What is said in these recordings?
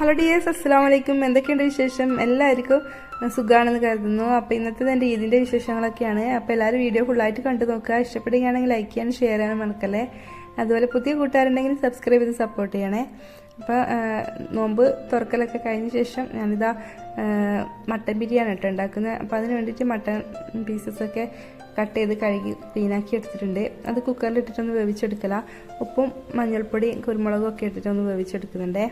Hello dears അസ്സാം വലൈക്കും എന്തൊക്കെയുണ്ട് വിശേഷം? എല്ലാവർക്കും സുഖമാണെന്ന് കരുതുന്നു. അപ്പോൾ ഇന്നത്തെ എന്റെ ഈദിന്റെ വിശേഷങ്ങളൊക്കെയാണ്. അപ്പോൾ എല്ലാവരും വീഡിയോ ഫുള്ളായിട്ട് കണ്ടു നോക്കുക. ഇഷ്ടപ്പെടുകയാണെങ്കിൽ ലൈക്ക് ചെയ്യാനും ഷെയർ ചെയ്യാനും മറക്കല്ലേ? അതുപോലെ പുതിയ കൂട്ടുകാരുണ്ടെങ്കിൽ സബ്സ്ക്രൈബ് ചെയ്ത് സപ്പോർട്ട് ചെയ്യണേ. അപ്പോൾ നോമ്പ് തുറക്കലൊക്കെ കഴിഞ്ഞ ശേഷം ഞാനിതാ മട്ടൻ ബിരിയാണി കേട്ടോ ഉണ്ടാക്കുന്നത്. അപ്പോൾ അതിന് വേണ്ടിയിട്ട് മട്ടൺ പീസസൊക്കെ കട്ട് ചെയ്ത് കഴുകി ക്ലീനാക്കി എടുത്തിട്ടുണ്ട്. അത് കുക്കറിൽ ഇട്ടിട്ടൊന്ന് വേവിച്ചെടുക്കല. ഉപ്പും മഞ്ഞൾപ്പൊടി കുരുമുളകും ഒക്കെ ഇട്ടിട്ടൊന്ന് വേവിച്ചെടുക്കുന്നുണ്ടേ.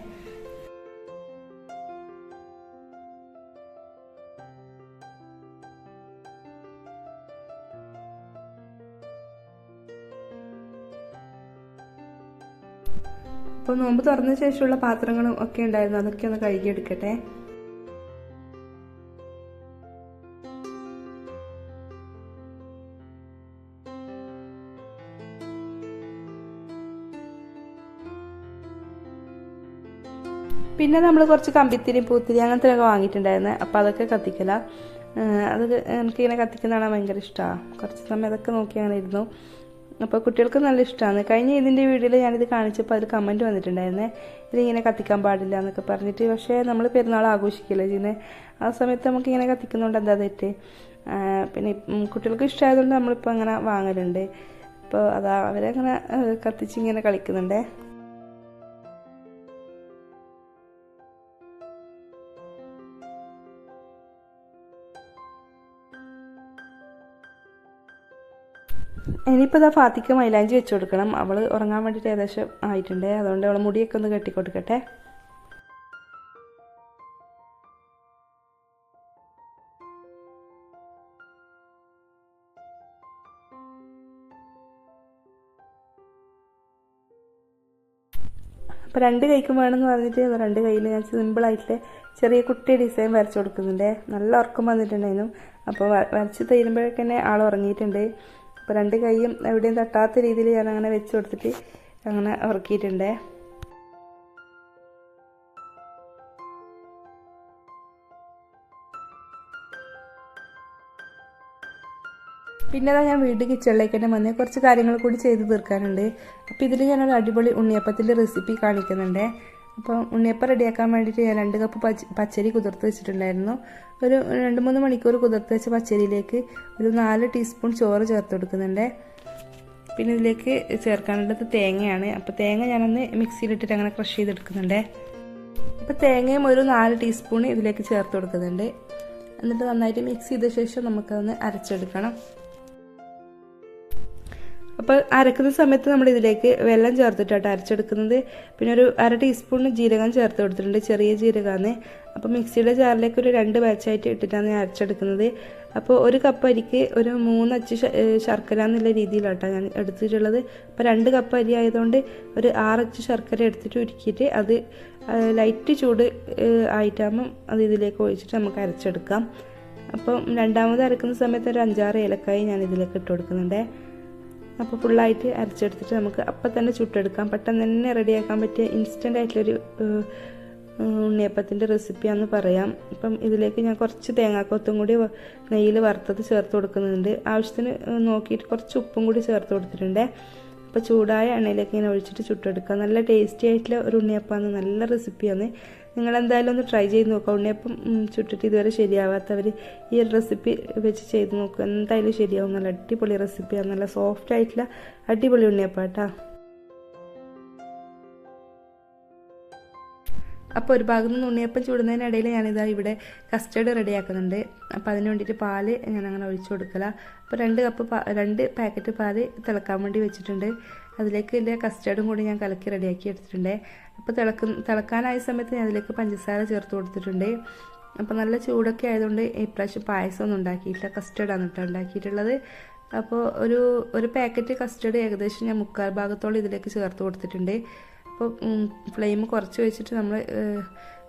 അപ്പോൾ നോമ്പ് തുറന്ന ശേഷമുള്ള പാത്രങ്ങളും ഒക്കെ ഉണ്ടായിരുന്നു. അതൊക്കെ ഒന്ന് കഴുകിയെടുക്കട്ടെ. പിന്നെ നമ്മൾ കുറച്ച് കമ്പിത്തിരി പൂത്തിരി അങ്ങനത്തെ ഒക്കെ വാങ്ങിയിട്ടുണ്ടായിരുന്നു. അപ്പോൾ അതൊക്കെ കത്തിക്കല. അത് എനിക്കിങ്ങനെ കത്തിക്കുന്നതാണ് ഭയങ്കര ഇഷ്ടമാണ് കുറച്ച് സമയം അതൊക്കെ നോക്കി അങ്ങനെ ഇരുന്നു. അപ്പോൾ കുട്ടികൾക്ക് നല്ല ഇഷ്ടമാണ് കഴിഞ്ഞ ഇതിന്റെ വീഡിയോയിൽ ഞാനിത് കാണിച്ചപ്പോൾ അതിൽ കമന്റ് വന്നിട്ടുണ്ടായിരുന്നേ. ഇതിങ്ങനെ കത്തിക്കാൻ പാടില്ല എന്നൊക്കെ പറഞ്ഞിട്ട്. പക്ഷേ നമ്മൾ പെരുന്നാൾ ആഘോഷിക്കില്ല ഇതിനെ ആ സമയത്ത് നമുക്കിങ്ങനെ കത്തിക്കുന്നുണ്ട് എന്താ തെറ്റ്? പിന്നെ കുട്ടികൾക്ക് ഇഷ്ടമായതുകൊണ്ട് നമ്മളിപ്പോൾ അങ്ങനെ വാങ്ങലുണ്ട്. അപ്പോൾ അതാ അവരങ്ങനെ കത്തിച്ചിങ്ങനെ കളിക്കുന്നുണ്ടേ. ഇനിയിപ്പോൾ ഇതാ ഫാത്തിക്ക് മൈലാഞ്ചി വെച്ച് കൊടുക്കണം. അവൾ ഉറങ്ങാൻ വേണ്ടിയിട്ട് ഏകദേശം ആയിട്ടുണ്ട്. അതുകൊണ്ട് അവൾ മുടിയൊക്കെ ഒന്ന് കെട്ടിക്കൊടുക്കട്ടെ അപ്പോൾ രണ്ട് കൈക്കും വേണമെന്ന് പറഞ്ഞിട്ട് രണ്ട് കയ്യിൽ ഞാൻ സിമ്പിളായിട്ട് ചെറിയ കുട്ടി ഡിസൈൻ വരച്ചു കൊടുക്കുന്നുണ്ട്. നല്ല ഉറക്കം വന്നിട്ടുണ്ടായിരുന്നു. അപ്പോൾ വരച്ച് തീരുമ്പോഴേക്ക് തന്നെ ആൾ ഉറങ്ങിയിട്ടുണ്ട്. അപ്പോൾ രണ്ട് കൈയും എവിടെയും തട്ടാത്ത രീതിയിൽ ഞാൻ അങ്ങനെ വെച്ച് കൊടുത്തിട്ട് അങ്ങനെ ഉറക്കിയിട്ടുണ്ട് പിന്നെ അതാ ഞാൻ വീട് കിച്ചണിലേക്ക് തന്നെ വന്ന് കുറച്ച് കാര്യങ്ങൾ കൂടി ചെയ്ത് തീർക്കാനുണ്ട്. അപ്പോൾ ഇതിൽ ഞാനൊരു അടിപൊളി ഉണ്ണിയപ്പത്തിന്റെ റെസിപ്പി കാണിക്കുന്നുണ്ട്. അപ്പോൾ ഉണ്ണിയപ്പം റെഡിയാക്കാൻ വേണ്ടിയിട്ട് ഞാൻ രണ്ട് കപ്പ് പച്ച പച്ചരി കുതിർത്ത് വെച്ചിട്ടുണ്ടായിരുന്നു. ഒരു രണ്ട് മൂന്ന് മണിക്കൂർ കുതിർത്ത് വെച്ച പച്ചരിയിലേക്ക് ഒരു നാല് ടീസ്പൂൺ ചോറ് ചേർത്ത് കൊടുക്കുന്നുണ്ട്. പിന്നെ ഇതിലേക്ക് ചേർക്കാനുള്ളത് തേങ്ങയാണ്. അപ്പോൾ തേങ്ങ ഞാനൊന്ന് മിക്സിയിലിട്ടിട്ട് അങ്ങനെ ക്രഷ് ചെയ്തെടുക്കുന്നുണ്ട്. അപ്പോൾ തേങ്ങയും ഒരു നാല് ടീസ്പൂൺ ഇതിലേക്ക് ചേർത്ത് കൊടുക്കുന്നുണ്ട്. എന്നിട്ട് നന്നായിട്ട് മിക്സ് ചെയ്ത ശേഷം നമുക്കതൊന്ന് അരച്ചെടുക്കണം. അപ്പോൾ അരക്കുന്ന സമയത്ത് നമ്മൾ ഇതിലേക്ക് വെള്ളം ചേർത്തിട്ടാണ് അരച്ചെടുക്കുന്നത്. പിന്നെ ഒരു അര ടീസ്പൂണ് ജീരകം ചേർത്ത് കൊടുത്തിട്ടുണ്ട് ചെറിയ ജീരകമാണ്. അപ്പോൾ മിക്സിയുടെ ജാറിലേക്ക് ഒരു രണ്ട് ബാച്ചായിട്ട് ഇട്ടിട്ടാണ് ഞാൻ അരച്ചെടുക്കുന്നത്. അപ്പോൾ ഒരു കപ്പ് അരിക്ക് ഒരു മൂന്ന് അച്ച് ശർക്കര എന്നുള്ള രീതിയിലാട്ടോ ഞാൻ എടുത്തിട്ടുള്ളത്. അപ്പോൾ രണ്ട് കപ്പ് അരി ആയതുകൊണ്ട് ഒരു ആറച്ച് ശർക്കര എടുത്തിട്ട് ഉരുക്കിയിട്ട് അത് ലൈറ്റ് ചൂട് ആയിട്ടാകുമ്പം അത് ഇതിലേക്ക് ഒഴിച്ചിട്ട് നമുക്ക് അരച്ചെടുക്കാം. അപ്പം രണ്ടാമത് അരക്കുന്ന സമയത്ത് ഒരു അഞ്ചാറ് ഏലക്കായി ഞാൻ ഇതിലേക്ക് ഇട്ട് കൊടുക്കുന്നുണ്ട്. അപ്പോൾ ഫുള്ളായിട്ട് അരച്ചെടുത്തിട്ട് നമുക്ക് അപ്പം തന്നെ ചുട്ടെടുക്കാം. പെട്ടെന്ന് തന്നെ റെഡിയാക്കാൻ പറ്റിയ ഇൻസ്റ്റന്റ് ആയിട്ടുള്ളൊരു ഉണ്ണിയപ്പത്തിന്റെ റെസിപ്പിയാന്ന് പറയാം. ഇപ്പം ഇതിലേക്ക് ഞാൻ കുറച്ച് തേങ്ങാക്കൊത്തും കൂടി നെയ്യിൽ വറുത്തത് ചേർത്ത് കൊടുക്കുന്നുണ്ട്. ആവശ്യത്തിന് നോക്കിയിട്ട് കുറച്ച് ഉപ്പും കൂടി ചേർത്ത് കൊടുത്തിട്ടുണ്ട്. അപ്പോൾ ചൂടായ എണ്ണയിലേക്ക് ഇങ്ങനെ ഒഴിച്ചിട്ട് ചുട്ടെടുക്കുക നല്ല ടേസ്റ്റി ആയിട്ടുള്ള ഒരു ഉണ്ണിയപ്പമാണ്. നല്ല റെസിപ്പിയാണ് നിങ്ങൾ എന്തായാലും ഒന്ന് ട്രൈ ചെയ്ത് നോക്കുക ഉണ്ണിയപ്പം ചുട്ടിട്ട് ഇതുവരെ ശരിയാവാത്തവർ ഈ ഒരു റെസിപ്പി വെച്ച് ചെയ്ത് നോക്കുക എന്തായാലും ശരിയാവും. നല്ല അടിപൊളി റെസിപ്പിയാണ് നല്ല സോഫ്റ്റ് ആയിട്ടുള്ള അടിപൊളി ഉണ്ണിയപ്പാട്ടാ. അപ്പോൾ ഒരു ഭാഗത്ത് നിന്ന് ഉണ്ണിയപ്പം ചൂടുന്നതിനിടയിൽ ഞാനിതാ ഇവിടെ കസ്റ്റേർഡ് റെഡിയാക്കുന്നുണ്ട് അപ്പോൾ അതിന് വേണ്ടിയിട്ട് പാൽ ഞാൻ അങ്ങനെ ഒഴിച്ചു കൊടുക്കല. അപ്പോൾ രണ്ട് കപ്പ് രണ്ട് പാക്കറ്റ് പാൽ തിളക്കാൻ വേണ്ടി വെച്ചിട്ടുണ്ട്. അതിലേക്ക് വലിയ കസ്റ്റർഡും കൂടി ഞാൻ കലക്കി റെഡിയാക്കി എടുത്തിട്ടുണ്ട്. അപ്പോൾ തിളക്കുന്ന തിളക്കാനായ സമയത്ത് ഞാൻ അതിലേക്ക് പഞ്ചസാര ചേർത്ത് കൊടുത്തിട്ടുണ്ട്. അപ്പോൾ നല്ല ചൂടൊക്കെ ആയതുകൊണ്ട് ഇപ്രാവശ്യം പായസം ഒന്നും ഉണ്ടാക്കിയിട്ടില്ല. കസ്റ്റേർഡാണ് കേട്ടോ ഉണ്ടാക്കിയിട്ടുള്ളത്. അപ്പോൾ ഒരു ഒരു പാക്കറ്റ് കസ്റ്റേർഡ് ഏകദേശം ഞാൻ മുക്കാൽ ഭാഗത്തോളം ഇതിലേക്ക് ചേർത്ത് കൊടുത്തിട്ടുണ്ട്. അപ്പോൾ ഫ്ലെയിം കുറച്ച് വെച്ചിട്ട് നമ്മൾ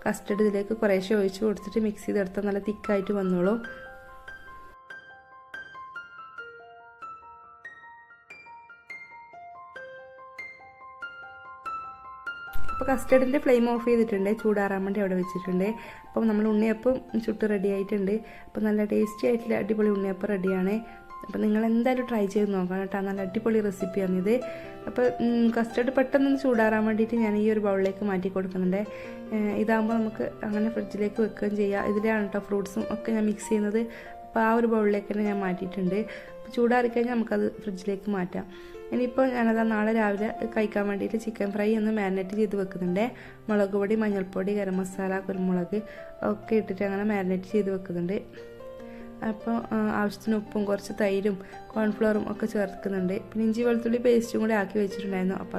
കസ്റ്റർഡ് ഇതിലേക്ക് കുറേശ്ശെ ഒഴിച്ച് കൊടുത്തിട്ട് മിക്സ് ചെയ്തെടുത്താൽ നല്ല തിക്കായിട്ട് വന്നോളും. അപ്പോൾ കസ്റ്റർഡിന്റെ ഫ്ലെയിം ഓഫ് ചെയ്തിട്ടുണ്ട് ചൂടാറാൻ വേണ്ടി അവിടെ വെച്ചിട്ടുണ്ട്. അപ്പം നമ്മൾ ഉണ്ണിയപ്പം ചുട്ട് റെഡി ആയിട്ടുണ്ട്. അപ്പോൾ നല്ല ടേസ്റ്റി ആയിട്ടുള്ള അടിപൊളി ഉണ്ണിയപ്പം റെഡിയാണ് അപ്പോൾ നിങ്ങൾ എന്തായാലും ട്രൈ ചെയ്ത് നോക്കണം കേട്ടോ. നല്ല അടിപൊളി റെസിപ്പിയാണിത് അപ്പോൾ കസ്റ്റർഡ് പെട്ടെന്ന് ചൂടാറാൻ വേണ്ടിയിട്ട് ഞാൻ ഈ ഒരു ബൗളിലേക്ക് മാറ്റി കൊടുക്കുന്നുണ്ട്. ഇതാകുമ്പോൾ നമുക്ക് അങ്ങനെ ഫ്രിഡ്ജിലേക്ക് വെക്കുകയും ചെയ്യാം. ഇതിലാണ് കേട്ടോ ഫ്രൂട്ട്സും ഒക്കെ ഞാൻ മിക്സ് ചെയ്യുന്നത്. അപ്പോൾ ആ ഒരു ബൗളിലേക്ക് തന്നെ ഞാൻ മാറ്റിയിട്ടുണ്ട്. അപ്പോൾ ചൂടാറിക്കഴിഞ്ഞാൽ നമുക്കത് ഫ്രിഡ്ജിലേക്ക് മാറ്റാം. ഇനിയിപ്പോൾ ഞാനത് നാളെ രാവിലെ കഴിക്കാൻ വേണ്ടിയിട്ട് ചിക്കൻ ഫ്രൈ ഒന്ന് മാരിനേറ്റ് ചെയ്ത് വെക്കുന്നുണ്ട്. മുളക് പൊടി മഞ്ഞൾപ്പൊടി ഗരം മസാല കുരുമുളക് ഒക്കെ ഇട്ടിട്ട് അങ്ങനെ മാരിനേറ്റ് ചെയ്ത് വെക്കുന്നുണ്ട്. അപ്പോൾ ആവശ്യത്തിന് ഉപ്പും കുറച്ച് തൈരും കോൺഫ്ലവറും ഒക്കെ ചേർക്കുന്നുണ്ട്. പിന്നെ ഇഞ്ചി വെളുത്തുള്ളി പേസ്റ്റും കൂടി ആക്കി വെച്ചിട്ടുണ്ടായിരുന്നു. അപ്പോൾ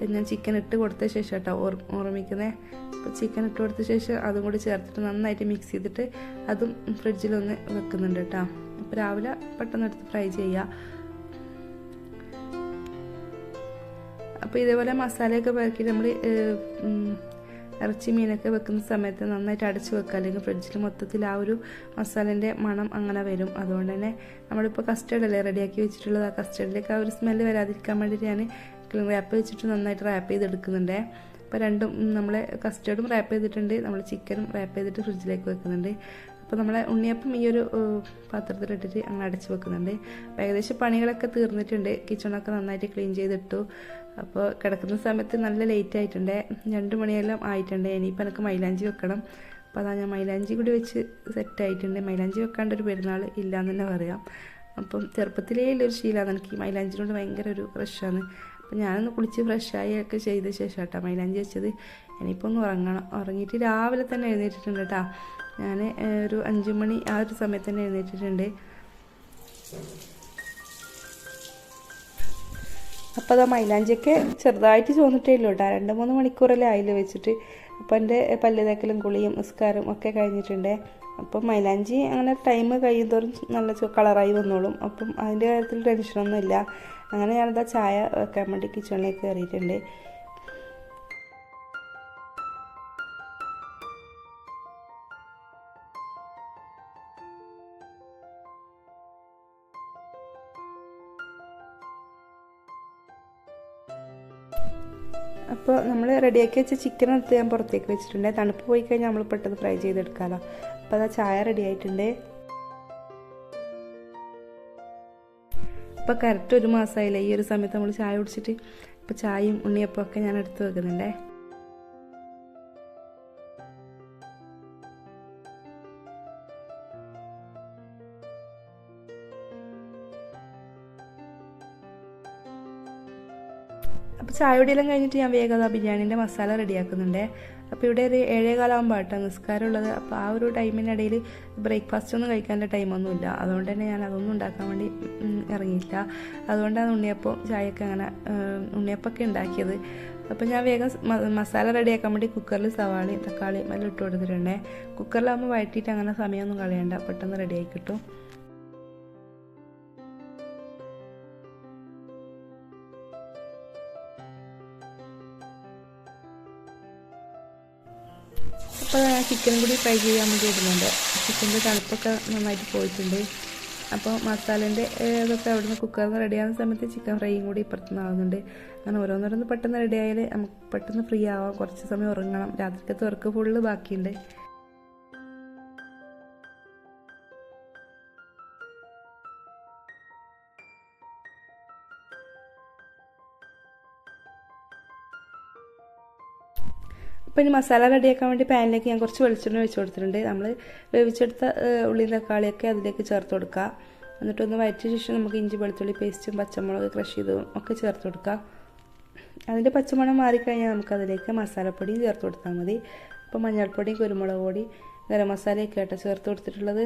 അത് ഞാൻ ചിക്കൻ ഇട്ട് കൊടുത്ത ശേഷം കേട്ടോ ഓർ ഓർമ്മിക്കുന്നത് അപ്പോൾ ചിക്കൻ ഇട്ട് കൊടുത്ത ശേഷം അതും കൂടി ചേർത്തിട്ട് നന്നായിട്ട് മിക്സ് ചെയ്തിട്ട് അതും ഫ്രിഡ്ജിലൊന്ന് വെക്കുന്നുണ്ട് കേട്ടോ. അപ്പോൾ രാവിലെ പെട്ടെന്ന് എടുത്ത് ഫ്രൈ ചെയ്യുക അപ്പോൾ ഇതേപോലെ മസാലയൊക്കെ പെറുക്കി നമ്മൾ ഇറച്ചി മീനൊക്കെ വെക്കുന്ന സമയത്ത് നന്നായിട്ട് അടച്ചു വെക്കുക. അല്ലെങ്കിൽ ഫ്രിഡ്ജിൽ മൊത്തത്തിൽ ആ ഒരു മസാലേന്റെ മണം അങ്ങനെ വരും. അതുകൊണ്ട് തന്നെ നമ്മളിപ്പോൾ കസ്റ്റർഡ് അല്ലേ റെഡിയാക്കി വെച്ചിട്ടുള്ളത്? ആ കസ്റ്റർഡിലേക്ക് ആ ഒരു സ്മെല്ല് വരാതിരിക്കാൻ വേണ്ടിയിട്ട് ഞാൻ റാപ്പ് വെച്ചിട്ട് നന്നായിട്ട് റാപ്പ് ചെയ്തെടുക്കുന്നുണ്ട്. അപ്പോൾ രണ്ടും നമ്മൾ കസ്റ്റർഡും റാപ്പ് ചെയ്തിട്ടുണ്ട്. നമ്മൾ ചിക്കനും റാപ്പ് ചെയ്തിട്ട് ഫ്രിഡ്ജിലേക്ക് വെക്കുന്നുണ്ട്. അപ്പോൾ നമ്മളെ ഉണ്ണിയപ്പം ഈ ഒരു പാത്രത്തിലിട്ടിട്ട് അങ്ങനെ അടച്ച് വെക്കുന്നുണ്ട്. അപ്പോൾ ഏകദേശം പണികളൊക്കെ തീർന്നിട്ടുണ്ട്. കിച്ചണൊക്കെ നന്നായിട്ട് ക്ലീൻ ചെയ്തിട്ടു. അപ്പോൾ കിടക്കുന്ന സമയത്ത് നല്ല ലേറ്റ് ആയിട്ടുണ്ട്. രണ്ട് മണിയെല്ലാം ആയിട്ടുണ്ട്. ഇനിയിപ്പോൾ എനിക്ക് മൈലാഞ്ചി വെക്കണം. അപ്പോൾ അതാ ഞാൻ മൈലാഞ്ചി കൂടി വെച്ച് സെറ്റ് ആയിട്ടുണ്ട്. മൈലാഞ്ചി വെക്കാണ്ട് ഒരു പെരുന്നാൾ ഇല്ല എന്ന് തന്നെ പറയാം. അപ്പം ചെറുപ്പത്തിലേ ഉള്ളൊരു ശീലമാണ് എനിക്ക് മൈലാഞ്ചിനോട് ഭയങ്കര ഒരു ക്രഷാണ് അപ്പം ഞാനൊന്ന് കുളിച്ച് ഫ്രഷായി ഒക്കെ ചെയ്ത ശേഷം കേട്ടോ മൈലാഞ്ചി വെച്ചത്. ഇനിയിപ്പോൾ ഒന്ന് ഉറങ്ങണം. ഉറങ്ങിയിട്ട് രാവിലെ തന്നെ എഴുന്നേറ്റിട്ടുണ്ട് കേട്ടോ ഞാൻ ഒരു അഞ്ച് മണി ആ ഒരു സമയത്ത് തന്നെ എഴുന്നേറ്റിട്ടുണ്ട്. അപ്പോൾ ആ മൈലാഞ്ചിയൊക്കെ ചെറുതായിട്ട് ചോന്നിട്ടേ ഉള്ളൂ കേട്ടോ രണ്ട് മൂന്ന് മണിക്കൂറല്ലേ ആയില്ല വെച്ചിട്ട്. അപ്പോൾ എന്റെ പല്ല് തേക്കലും കുളിയും നിസ്കാരം ഒക്കെ കഴിഞ്ഞിട്ടുണ്ട്. അപ്പം മൈലാഞ്ചി അങ്ങനെ ടൈം കഴിയുന്തോറും നല്ല കളറായി വന്നോളും. അപ്പം അതിന്റെ കാര്യത്തിൽ ടെൻഷനൊന്നുമില്ല അങ്ങനെ ഞാനെന്താ ചായ വെക്കാൻ വേണ്ടി കിച്ചണിലേക്ക് കയറിയിട്ടുണ്ട് നമ്മൾ റെഡിയാക്കി വെച്ച ചിക്കൻ എടുത്ത് ഞാൻ പുറത്തേക്ക് വെച്ചിട്ടുണ്ട്. തണുപ്പ് പോയി കഴിഞ്ഞാൽ നമ്മൾ പെട്ടെന്ന് ഫ്രൈ ചെയ്തെടുക്കാമല്ലോ അപ്പോൾ അതാ ചായ റെഡി ആയിട്ടുണ്ട്. അപ്പോൾ കറക്റ്റ് ഒരു മാസമായില്ലേ ഈ ഒരു സമയത്ത് നമ്മൾ ചായ കുടിച്ചിട്ട് ഇപ്പോൾ ചായയും ഉണ്ണിയപ്പമൊക്കെ ഞാൻ എടുത്ത് വെക്കുന്നുണ്ടേ. ചായയോടെല്ലാം കഴിഞ്ഞിട്ട് ഞാൻ വേഗം ആ ബിരിയാണീന്റെ മസാല റെഡിയാക്കുന്നുണ്ട്. അപ്പോൾ ഇവിടെ ഒരു ഏഴേകാലാകുമ്പോൾ ആട്ടോ നിസ്കാരമുള്ളത്. അപ്പോൾ ആ ഒരു ടൈമിനിടയിൽ ബ്രേക്ക്ഫാസ്റ്റ് ഒന്നും കഴിക്കാനുള്ള ടൈമൊന്നുമില്ല. അതുകൊണ്ട് തന്നെ ഞാൻ അതൊന്നും ഉണ്ടാക്കാൻ വേണ്ടി ഇറങ്ങിയില്ല. അതുകൊണ്ടാണ് ഉണ്ണിയപ്പം ചായയൊക്കെ അങ്ങനെ ഉണ്ണിയപ്പമൊക്കെ ഉണ്ടാക്കിയത്. അപ്പോൾ ഞാൻ വേഗം മസാല റെഡിയാക്കാൻ വേണ്ടി കുക്കറിൽ സവാളയും തക്കാളിയും എല്ലാം ഇട്ട് കൊടുത്തിട്ടുണ്ടേ. കുക്കറിലാകുമ്പോൾ വഴറ്റിയിട്ട് അങ്ങനെ സമയമൊന്നും കളയണ്ട. പെട്ടെന്ന് റെഡിയായി കിട്ടും. അപ്പോൾ ചിക്കൻ കൂടി ഫ്രൈ ചെയ്യാൻ വേണ്ടി ഇടുന്നുണ്ട് ചിക്കന്റെ തണുപ്പൊക്കെ നന്നായിട്ട് പോയിട്ടുണ്ട്. അപ്പോൾ മസാലേന്റെ ഇതൊക്കെ അവിടുന്ന് കുക്കറിൽ നിന്ന് റെഡിയാകുന്ന സമയത്ത് ചിക്കൻ ഫ്രൈയും കൂടി ഇപ്പുറത്തുനിന്ന് ആവുന്നുണ്ട് അങ്ങനെ ഓരോന്നോരോന്ന് പെട്ടെന്ന് റെഡി ആയാൽ നമുക്ക് പെട്ടെന്ന് ഫ്രീ ആവാം. കുറച്ച് സമയം ഉറങ്ങണം. രാത്രിക്കത്തെ വർക്ക് ഫുള്ള് ബാക്കിയുണ്ട്. അപ്പോൾ ഇനി മസാല റെഡിയാക്കാൻ വേണ്ടി പാനിലേക്ക് ഞാൻ കുറച്ച് വെളിച്ചെണ്ണ വെച്ച് കൊടുത്തിട്ടുണ്ട്. നമ്മൾ വേവിച്ചെടുത്ത ഉള്ളി തക്കാളിയൊക്കെ അതിലേക്ക് ചേർത്ത് കൊടുക്കുക എന്നിട്ടൊന്ന് വയറ്റിയ ശേഷം നമുക്ക് ഇഞ്ചി വെളുത്തുള്ളി പേസ്റ്റും പച്ചമുളക് ക്രഷ് ചെയ്തതും ഒക്കെ ചേർത്ത് കൊടുക്കുക അതിന്റെ പച്ചമണം മാറിക്കഴിഞ്ഞാൽ നമുക്ക് അതിലേക്ക് മസാലപ്പൊടിയും ചേർത്ത് കൊടുത്താൽ മതി. അപ്പോൾ മഞ്ഞൾപ്പൊടി കുരുമുളക് പൊടി ഗരം മസാലയൊക്കെ ആട്ടോ ചേർത്ത് കൊടുത്തിട്ടുള്ളത്.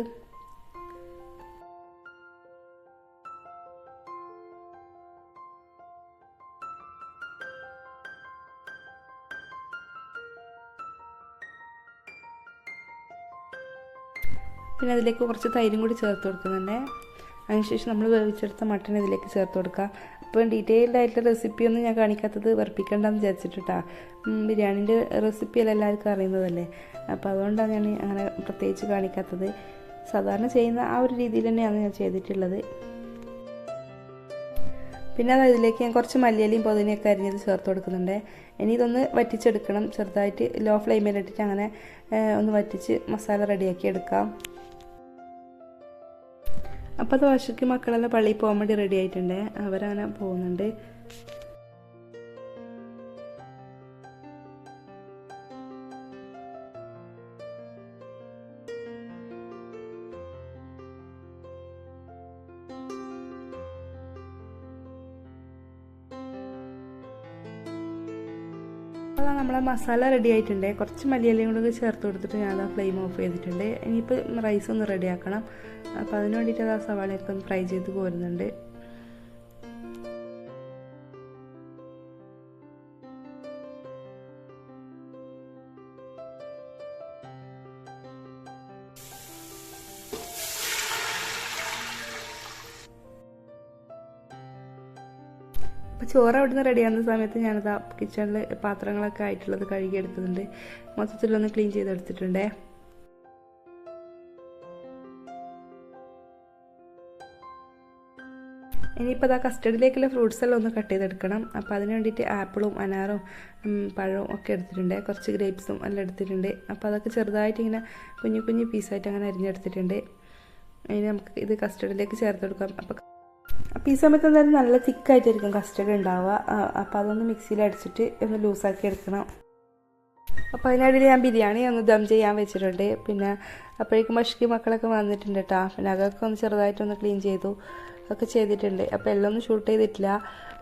പിന്നെ അതിലേക്ക് കുറച്ച് തൈരും കൂടി ചേർത്ത് കൊടുക്കുന്നുണ്ട്. അതിനുശേഷം നമ്മൾ വേവിച്ചെടുത്ത മട്ടൺ ഇതിലേക്ക് ചേർത്ത് കൊടുക്കുക അപ്പോൾ ഡീറ്റെയിൽഡ് ആയിട്ടുള്ള റെസിപ്പി ഒന്നും ഞാൻ കാണിക്കാത്തത് വർപ്പിക്കണ്ടെന്ന് വിചാരിച്ചിട്ടാ. ബിരിയാണിന്റെ റെസിപ്പി അല്ല എല്ലാവർക്കും അറിയുന്നതല്ലേ? അപ്പോൾ അതുകൊണ്ടാണ് ഞാൻ അങ്ങനെ പ്രത്യേകിച്ച് കാണിക്കാത്തത്. സാധാരണ ചെയ്യുന്ന ആ ഒരു രീതിയിൽ തന്നെയാണ് ഞാൻ ചെയ്തിട്ടുള്ളത്. പിന്നെ അത് ഇതിലേക്ക് ഞാൻ കുറച്ച് മല്ലിയലയും പൊതിനെയൊക്കെ അരിഞ്ഞത് ചേർത്ത് കൊടുക്കുന്നുണ്ട്. ഇനി ഇതൊന്ന് വറ്റിച്ചെടുക്കണം. ചെറുതായിട്ട് ലോ ഫ്ലെയിമിലിട്ടിട്ട് അങ്ങനെ ഒന്ന് വറ്റിച്ച് മസാല റെഡിയാക്കി എടുക്കാം. അപ്പോൾ വർഷയ്ക്ക് മക്കളെല്ലാം പള്ളിയിൽ പോകാൻ വേണ്ടി റെഡി ആയിട്ടുണ്ട്. അവരങ്ങനെ പോകുന്നുണ്ട്. അപ്പോൾ നമ്മളെ മസാല റെഡി ആയിട്ടുണ്ട്. കുറച്ച് മല്ലിയിലയും കൂടെ ചേർത്ത് കൊടുത്തിട്ട് ഞാൻ ആ ഫ്ലെയിം ഓഫ് ചെയ്തിട്ടുണ്ട്. ഇനിയിപ്പോൾ റൈസ് ഒന്ന് റെഡിയാക്കണം അപ്പോൾ അതിന് വേണ്ടിയിട്ട് ആ സവാളയൊക്കെ ഒന്ന് ഫ്രൈ ചെയ്ത് പോരുന്നുണ്ട് അപ്പോൾ ചോറ് അവിടുന്ന് റെഡിയാകുന്ന സമയത്ത് ഞാനത് കിച്ചണിൽ പാത്രങ്ങളൊക്കെ ആയിട്ടുള്ളത് കഴുകി എടുത്തിട്ടുണ്ട്. മൊത്തത്തിലൊന്ന് ക്ലീൻ ചെയ്തെടുത്തിട്ടുണ്ടേ ഇനിയിപ്പോൾ അതാ കസ്റ്റഡിയിലേക്കുള്ള ഫ്രൂട്ട്സ് എല്ലാം ഒന്ന് കട്ട് ചെയ്തെടുക്കണം. അപ്പോൾ അതിന് വേണ്ടിയിട്ട് ആപ്പിളും അനാറും പഴവും ഒക്കെ എടുത്തിട്ടുണ്ട്. കുറച്ച് ഗ്രേപ്സും എല്ലാം എടുത്തിട്ടുണ്ട്. അപ്പോൾ അതൊക്കെ ചെറുതായിട്ട് ഇങ്ങനെ കുഞ്ഞു കുഞ്ഞു പീസായിട്ട് അങ്ങനെ അരിഞ്ഞെടുത്തിട്ടുണ്ട്. ഇനി നമുക്ക് ഇത് കസ്റ്റഡിയിലേക്ക് ചേർത്ത് കൊടുക്കാം. അപ്പോൾ അപ്പോൾ ഈ സമയത്ത് എന്തായാലും നല്ല തിക്കായിട്ടായിരിക്കും കസ്റ്റർഡ് ഉണ്ടാവുക. അപ്പോൾ അതൊന്ന് മിക്സിയിൽ അടിച്ചിട്ട് ഒന്ന് ലൂസാക്കി എടുക്കണം. അപ്പോൾ അതിനിടയിൽ ഞാൻ ബിരിയാണി ഒന്ന് ദം ചെയ്യാൻ വെച്ചിട്ടുണ്ട്. പിന്നെ അപ്പോഴേക്കും മഷ്കി മക്കളൊക്കെ വന്നിട്ടുണ്ട് കേട്ടോ പിന്നെ അതൊക്കെ ഒന്ന് ചെറുതായിട്ടൊന്ന് ക്ലീൻ ചെയ്തു. ഒക്കെ ചെയ്തിട്ടുണ്ട്. അപ്പോൾ എല്ലാം ഒന്നും ഷൂട്ട് ചെയ്തിട്ടില്ല.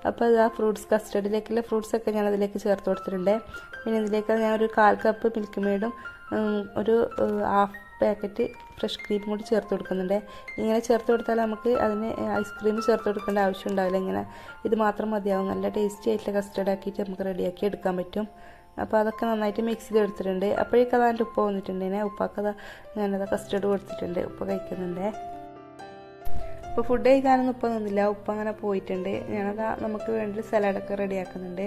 അപ്പോൾ അത് ആ ഫ്രൂട്ട്സ് കസ്റ്റഡിലേക്കുള്ള ഫ്രൂട്ട്സ് ഒക്കെ ഞാൻ അതിലേക്ക് ചേർത്ത് കൊടുത്തിട്ടുണ്ട്. പിന്നെ ഇതിലേക്ക് ഞാൻ ഒരു കാൽ കപ്പ് മിൽക്ക് മെയ്ഡും ഒരു ഹാഫ് പാക്കറ്റ് ഫ്രഷ് ക്രീം കൂടി ചേർത്ത് കൊടുക്കുന്നുണ്ട്. ഇങ്ങനെ ചേർത്ത് കൊടുത്താൽ നമുക്ക് അതിന് ഐസ്ക്രീം ചേർത്ത് കൊടുക്കേണ്ട ആവശ്യം ഉണ്ടാവില്ല. ഇങ്ങനെ ഇത് മാത്രം മതിയാവും. നല്ല ടേസ്റ്റി ആയിട്ടുള്ള കസ്റ്റർഡ് ആക്കിയിട്ട് നമുക്ക് റെഡിയാക്കി എടുക്കാൻ പറ്റും. അപ്പോൾ അതൊക്കെ നന്നായിട്ട് മിക്സ് ചെയ്ത് എടുത്തിട്ടുണ്ട്. അപ്പോഴേക്കും അതാണ്ട് ഉപ്പ വന്നിട്ടുണ്ട്. ഞാൻ ഉപ്പാക്കത് ഞാനത് കസ്റ്റർഡ് കൊടുത്തിട്ടുണ്ട്. ഉപ്പ കഴിക്കുന്നുണ്ട്. അപ്പോൾ ഫുഡ് കഴിക്കാനൊന്നും ഉപ്പ നിന്നില്ല. ഉപ്പ് അങ്ങനെ പോയിട്ടുണ്ട്. ഞാനതാ നമുക്ക് വേണ്ടി സലാഡൊക്കെ റെഡിയാക്കുന്നുണ്ട്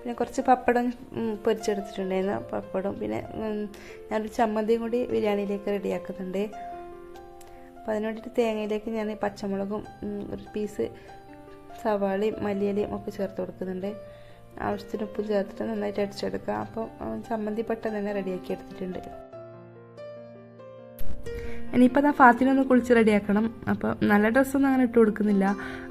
പിന്നെ കുറച്ച് പപ്പടം പൊരിച്ചെടുത്തിട്ടുണ്ടായിരുന്നു. പപ്പടം പിന്നെ ഞാനൊരു ചമ്മന്തിയും കൂടി ബിരിയാണിയിലേക്ക് റെഡിയാക്കുന്നുണ്ട്. അപ്പോൾ അതിന് തേങ്ങയിലേക്ക് ഞാൻ പച്ചമുളകും ഒരു പീസ് സവാളയും മല്ലിയിലയും ഒക്കെ ചേർത്ത് കൊടുക്കുന്നുണ്ട്. ആവശ്യത്തിന് ഉപ്പ് ചേർത്തിട്ട് നന്നായിട്ട് അടിച്ചെടുക്കുക. അപ്പം ചമ്മന്തി പെട്ടെന്ന് തന്നെ റെഡിയാക്കി എടുത്തിട്ടുണ്ട്. ഇനിയിപ്പോൾ അതാ ഫാത്തിനൊന്ന് കുളിച്ച് റെഡിയാക്കണം. അപ്പോൾ നല്ല ഡ്രസ്സൊന്നും അങ്ങനെ ഇട്ട് കൊടുക്കുന്നില്ല.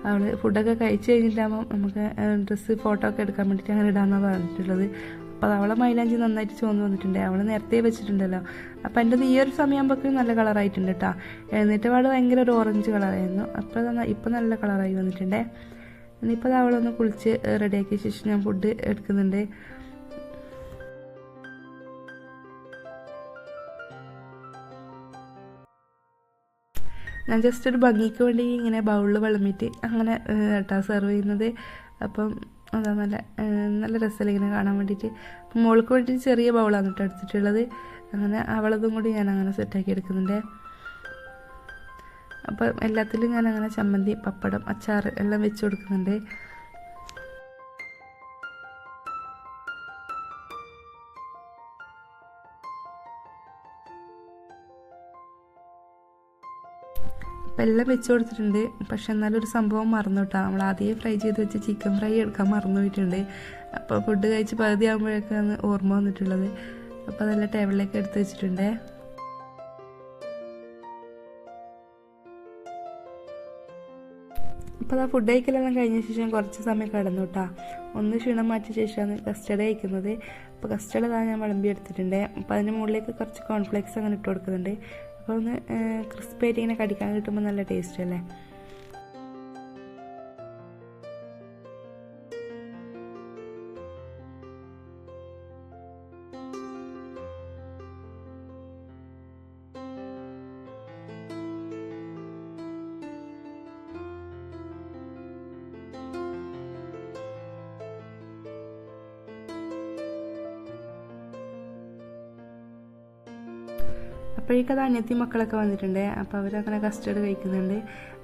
അവൾ ഫുഡൊക്കെ കഴിച്ച് കഴിഞ്ഞിട്ടാകുമ്പോൾ നമുക്ക് ഡ്രസ്സ് ഫോട്ടോ ഒക്കെ എടുക്കാൻ വേണ്ടിയിട്ട് അങ്ങനെ ഇടാമെന്നാണ് പറഞ്ഞിട്ടുള്ളത്. അപ്പോൾ അവളെ മൈലാഞ്ചി നന്നായിട്ട് ചുവന്ന് വന്നിട്ടുണ്ട്. അവൾ നേരത്തെ വെച്ചിട്ടുണ്ടല്ലോ. അപ്പോൾ എന്റെ ഈ ഒരു സമയമാകുമ്പോഴേക്കും നല്ല കളറായിട്ടുണ്ട് കേട്ടോ എഴുന്നേറ്റ് പാട് ഭയങ്കര ഒരു ഓറഞ്ച് കളറായിരുന്നു. അപ്പോൾ ഇപ്പോൾ നല്ല കളറായി വന്നിട്ടുണ്ട്. ഇനിയിപ്പോൾ അവളൊന്ന് കുളിച്ച് റെഡിയാക്കിയ ശേഷം ഞാൻ ഫുഡ് എടുക്കുന്നുണ്ട്. ഞാൻ ജസ്റ്റ് ഒരു ഭംഗിക്ക് വേണ്ടി ഇങ്ങനെ ബൗളിൽ വിളമ്പിയിട്ട് അങ്ങനെ കേട്ടോ സെർവ് ചെയ്യുന്നത്. അപ്പം അതാ നല്ല നല്ല രസമല്ല ഇങ്ങനെ കാണാൻ വേണ്ടിയിട്ട് മോൾക്ക് വേണ്ടിയിട്ട് ചെറിയ ബൗളാണ് കേട്ടോ എടുത്തിട്ടുള്ളത്. അങ്ങനെ അവളതും കൂടി ഞാൻ അങ്ങനെ സെറ്റാക്കി എടുക്കുന്നുണ്ട്. അപ്പം എല്ലാത്തിലും ഞാൻ അങ്ങനെ ചമ്മന്തി പപ്പടം അച്ചാർ എല്ലാം വെച്ച് കൊടുക്കുന്നുണ്ട്. അപ്പം എല്ലാം വെച്ച് കൊടുത്തിട്ടുണ്ട്. പക്ഷെ എന്നാലും ഒരു സംഭവം മറന്നു കേട്ടോ. നമ്മൾ ആദ്യം ഫ്രൈ ചെയ്ത് വെച്ച് ചിക്കൻ ഫ്രൈ എടുക്കാൻ മറന്നു പോയിട്ടുണ്ട്. അപ്പോൾ ഫുഡ് കഴിച്ച് പകുതി ആകുമ്പോഴേക്കാണ് ഓർമ്മ വന്നിട്ടുള്ളത്. അപ്പോൾ അതെല്ലാം ടേബിളിലേക്ക് എടുത്ത് വെച്ചിട്ടുണ്ട്. അപ്പോൾ ആ ഫുഡ് കഴിക്കലെല്ലാം കഴിഞ്ഞ ശേഷം കുറച്ച് സമയം കിടന്നു കേട്ടോ. ഒന്ന് ക്ഷീണം മാറ്റിയ ശേഷമാണ് കസ്റ്റഡ് കഴിക്കുന്നത്. അപ്പോൾ കസ്റ്റഡ് അതാണ് ഞാൻ വിളമ്പി എടുത്തിട്ടുണ്ട്. അപ്പോൾ അതിന് മുകളിലേക്ക് കുറച്ച് കോൺഫ്ലെക്സ് അങ്ങനെ ഇട്ട് കൊടുക്കുന്നുണ്ട്. അപ്പോൾ ഒന്ന് ക്രിസ്പി ഇങ്ങനെ കടിക്കാൻ കിട്ടുമ്പോൾ നല്ല ടേസ്റ്റ് അല്ലേ? അപ്പോഴേക്കും അത് അനിയത്തി മക്കളൊക്കെ വന്നിട്ടുണ്ട്. അപ്പോൾ അവരങ്ങനെ കസ്റ്റഡ് കഴിക്കുന്നുണ്ട്.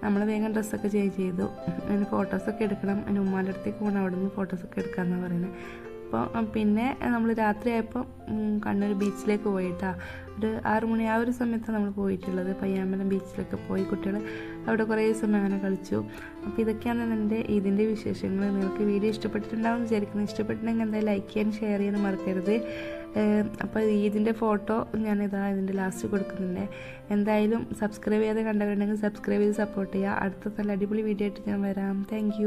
നമ്മൾ വേഗം ഡ്രസ്സൊക്കെ ചേഞ്ച് ചെയ്തു. അതിന് ഫോട്ടോസൊക്കെ എടുക്കണം. അതിന് ഉമ്മാന്റെ അടുത്തേക്ക് പോകണം. അവിടെ നിന്ന് ഫോട്ടോസൊക്കെ എടുക്കാമെന്നാണ് പറയുന്നത് അപ്പോൾ പിന്നെ നമ്മൾ രാത്രി ആയപ്പോൾ കണ്ണൂർ ബീച്ചിലേക്ക് പോയിട്ടാ. ഒരു ആറു മണി ആ ഒരു സമയത്താണ് നമ്മൾ പോയിട്ടുള്ളത്. പയ്യാമ്പലം ബീച്ചിലൊക്കെ പോയി കുട്ടികൾ അവിടെ കുറേ സമയം അങ്ങനെ കളിച്ചു. അപ്പോൾ ഇതൊക്കെയാണ് എന്റെ ഇതിന്റെ വിശേഷങ്ങൾ നിങ്ങൾക്ക് വീഡിയോ ഇഷ്ടപ്പെട്ടിട്ടുണ്ടാവും വിചാരിക്കുന്നത് ഇഷ്ടപ്പെട്ടിട്ടുണ്ടെങ്കിൽ എന്തായാലും ലൈക്ക് ചെയ്യാൻ ഷെയർ ചെയ്യാൻ മറക്കരുത്. അപ്പോൾ ഈദിന്റെ ഫോട്ടോ ഞാൻ ഇതാ ഇതിന്റെ ലാസ്റ്റ് കൊടുക്കുന്നുണ്ട്. എന്തായാലും സബ്സ്ക്രൈബ് ചെയ്യാതെ കണ്ടിട്ടുണ്ടെങ്കിൽ സബ്സ്ക്രൈബ് ചെയ്ത് സപ്പോർട്ട് ചെയ്യുക അടുത്ത നല്ല അടിപൊളി വീഡിയോ ആയിട്ട് ഞാൻ വരാം. താങ്ക്